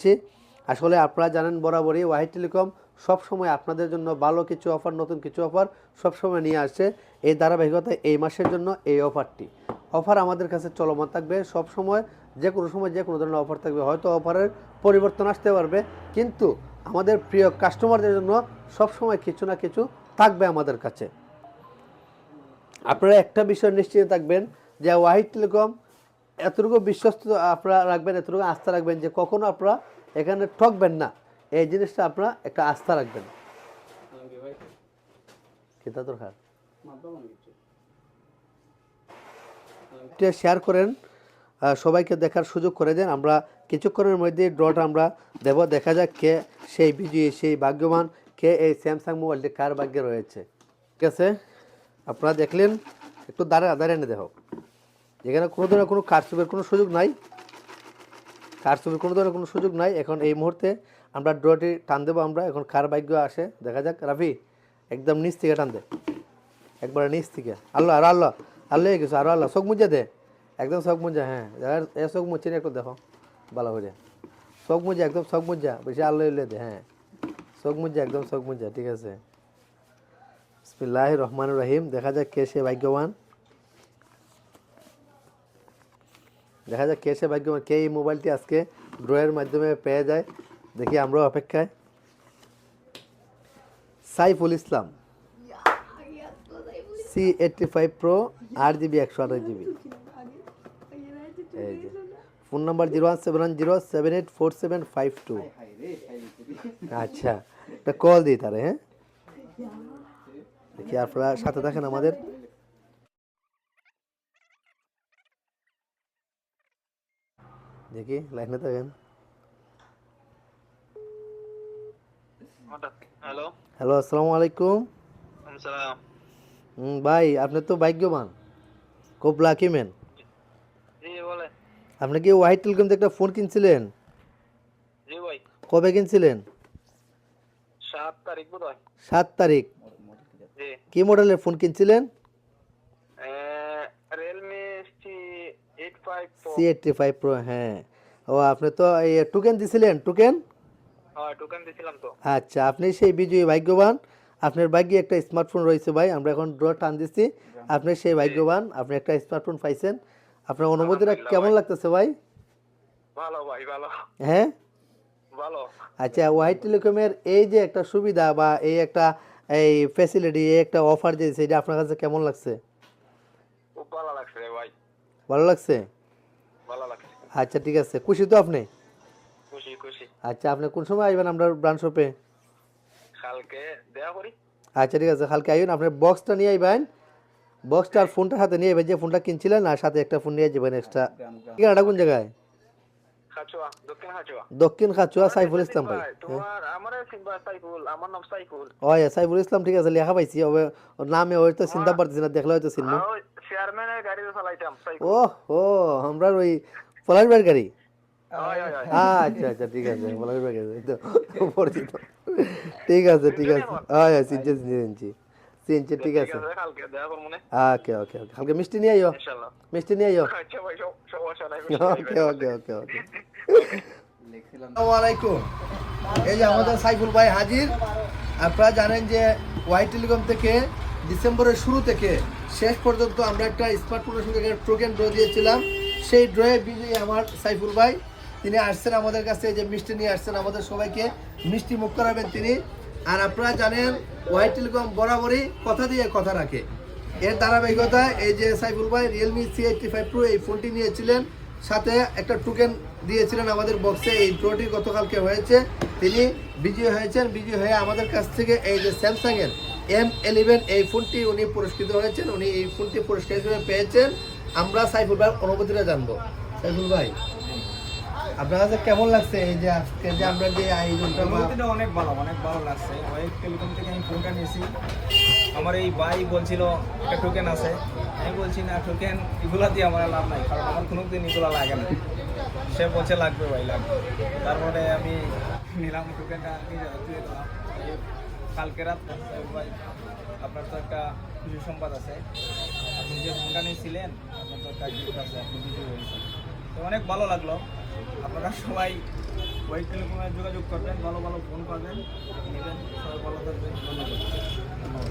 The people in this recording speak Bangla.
ছি। আসলে আপনারা জানেন বরাবরই ওয়াহিদ টেলিকম সবসময় আপনাদের জন্য ভালো কিছু অফার, নতুন কিছু অফার সবসময় নিয়ে আসছে এই ধারাবাহিকতায় এই মাসের জন্য এই অফারটি। অফার আমাদের কাছে চলমান থাকবে। সবসময় যে কোনো সময় যে কোনো ধরনের অফার থাকবে। হয়তো অফারের পরিবর্তন আসতে পারবে। কিন্তু আমাদের প্রিয় কাস্টমারদের জন্য সবসময় কিছু না কিছু থাকবে আমাদের কাছে। আপনারা একটা বিষয় নিশ্চিত থাকবেন যে ওয়াহিদ টেলিকম এতটুকু বিশ্বস্ত আপনারা রাখবেন, এতটুকু আস্থা রাখবেন যে কখনো আপনারা এখানে ঠকবেন না। এই জিনিসটা আপনারা একটা আস্থা রাখবেন। শেয়ার করেন সবাইকে দেখার সুযোগ করে দেন। আমরা কিছুক্ষণের মধ্যে ড্রটা আমরা দেব। দেখা যাক কে সেই বিজয়ী, সেই ভাগ্যবান, কে এই স্যামসাং মোবাইলটি কার ভাগ্যে রয়েছে। ঠিক আছে? আপনারা দেখলেন, একটু দাঁড়া, দাঁড়িয়ে এনে দেখো এখানে কোনো ধরনের কোনো কারচুপের কোনো সুযোগ নাই। কারচুপের কোনো ধরনের কোনো সুযোগ নাই। এখন এই মুহূর্তে আমরা ড্রটি টান দেবো আমরা। এখন কার ভাগ্য আসে? দেখা যাক। রাফি, একদম নিচ থেকে টান দে। একবারে নিচ থেকে। আল্লাহ, আর আল্লাহ আল্লাহ কিছু আরও আল্লাহ, চোখ মুজা দে। একদম চোখ মুজা হ্যাঁ। এ চোখ মুচ্ছে না একটু দেখো। ভালো করে। চোখ মুজা, একদম চোখ মুজা। বেশি আল্লাহ উল্লে দে হ্যাঁ। চোখ মুজা, একদম চোখ মুজা। ঠিক আছে। বিসমিল্লাহ রহমান রহিম। দেখা যাক কে সে ভাগ্যবান। দেখা যাক কে সে ভাগ্যবান, কে এই মোবাইলটি আজকে ড্রয়ের মাধ্যমে পেয়ে যায়। দেখি আমরাও অপেক্ষায়। Saiful Islam. C eighty five pro আট জিবি একশো আঠাশ জিবি এই phone number zero one seven one zero seven eight four seven five two. আচ্ছা একটা কল দিই তারে হ্যাঁ? দেখি আপনারা সাথে থাকেন আমাদের। দেখি লাইনে থাকেন হ্যালো হ্যালো আসসালামু আলাইকুম ভাই আপনি তো ভাগ্যবান খুব লাকি ম্যান আপনি কি হোয়াইট টেলিকম থেকে একটা ফোন কিনছিলেন কবে কিনছিলেন সাত তারিখ সাত তারিখ কি মডেলের phone কিনছিলেন Realme C eight five C eighty five pro হ্যাঁ। ও আপনি তো এই টোকেন দিছিলেন টোকেন হ্যাঁ টোকেন দিছিলাম তো। আচ্ছা আপনি সেই বিজয়ী ভাগ্যবান। আপনার ভাগ্যে একটা স্মার্টফোন রয়েছে ভাই আমরা এখন ড্র টান দিচ্ছি। আপনি সেই ভাগ্যবান আপনি একটা স্মার্টফোন পাইছেন। আপনার অনুভূতিটা কেমন লাগতেছে ভাই? ভালো ভাই ভালো। হ্যাঁ? ভালো। আচ্ছা হোয়াইট টেলিকমের এই যে একটা সুবিধা বা এই একটা এই ফ্যাসিলিটি এই একটা অফার যে সেটা আপনার কাছে কেমন লাগছে? খুব ভালো লাগছে ভাই। ভালো লাগছে? আচ্ছা ঠিক আছে। খুশি তো আপনি? খুশি খুশি। আচ্ছা আপনি কোন সময় আসবেন আমরা ব্রাঞ্চ শপে কালকে দেয়া করি। আচ্ছা ঠিক আছে কালকে আইবেন আপনার বক্সটা নিয়ে আইবেন। বক্সটা আর ফোনটা সাথে নিয়ে আইবেন যে ফোনটা কিনছিলেন আর সাথে একটা ফোন নিয়ে যাবেন এক্সট্রা ঠিকানাটা কোন জায়গায়? খাচুয়া দক্ষিণ খাচুয়া। সাইফুল ইসলাম ভাই। হ্যাঁ। তোমার আমার সিম্বা সাইফুল আমার নাম সাইফুল। ও সাইফুল ইসলাম ঠিক আছে লেখা পাইছি। ওবে ওর নামে হয়তো চিন্তা পারতেছি না দেখলে হয়তো চিনবো। চেয়ারম্যানের গাড়িতে চালাইতাম ও ও আমরা ওই পলাশবাড়ির গাড়ি? আচ্ছা আচ্ছা ঠিক আছে পলাশবাড়ি গাড়ি। তো পরিচিত। ঠিক আছে ঠিক আছে। হ্যাঁ হ্যাঁ চিনছি চিনছি চিনছি ঠিক আছে। ওকে ওকে ওকে। কালকে মিষ্টি নিয়ে আইও। মিষ্টি নিয়ে আইও। আচ্ছা ওকে ওকে ওকে এই যে আমাদের সাইফুল ভাই হাজির আপনারা জানেন যে ওয়াই টেলিকম থেকে ডিসেম্বরের শুরু থেকে শেষ পর্যন্ত আমরা একটা স্মার্টফোনের সঙ্গে একটা টোকেন ড্র দিয়েছিলাম। সেই ড্রয়ে বিজয়ী আমার সাইফুল ভাই। তিনি আসছেন আমাদের কাছে যে মিষ্টি নিয়ে আসছেন আমাদের সবাইকে। মিষ্টি মুখ করাবেন তিনি। আর আপনারা জানেন ওয়াই টেলিকম বরাবরই কথা দিয়ে কথা রাখে। এর ধারাবাহিকতায় এই যে সাইফুল ভাই Realme C eighty five pro এই ফোনটি নিয়েছিলেন। সাথে একটা টোকেন দিয়েছিলেন আমাদের বক্সে এই ড্রটি গতকালকে হয়েছে। তিনি বিজয়ী হয়েছেন। বিজয়ী হয়ে আমাদের কাছ থেকে এই যে স্যামসাংয়ের এম এলিভেন এই ফোনটি উনি পুরস্কৃত হয়েছেন। উনি এই ফোনটি পুরস্কার হিসেবে পেয়েছেন। আমরা সাইফুল ভাই অনুভূতিটা জানব। সাইফুল ভাই, আপনার কাছে কেমন লাগছে এই যে আজকে যে আমরা যে আয়োজনটা অনুভূতিটা অনেক ভালো অনেক ভালো লাগছে। ওয়েব টেলিকম থেকে আমি ফোনটা নিয়েছি। আমার এই ভাই বলছিল, একটা টোকেন আছে। আমি বলছি, না টোকেন এগুলা দিয়ে আমার লাভ নাই, কারণ আমার কোনো দিন এগুলো লাগে না। সে বলছে, লাগবে ভাই, লাগবে। তারপরে আমি নিলাম টোকেনটা দিয়ে দিলাম। কালকে রাত, ভাই, আপনার তো একটা খুশি সংবাদ আছে। নিজের যে ছিলেন, আপনার তো কাছে হয়েছেন তো অনেক ভালো লাগল। আপনারা সবাই ওয়েট টেলিফোনে যোগাযোগ করবেন, ভালো ভালো ফোন পাবেন। নেবেন, সবাই ভালো থাকবেন। ধন্যবাদ।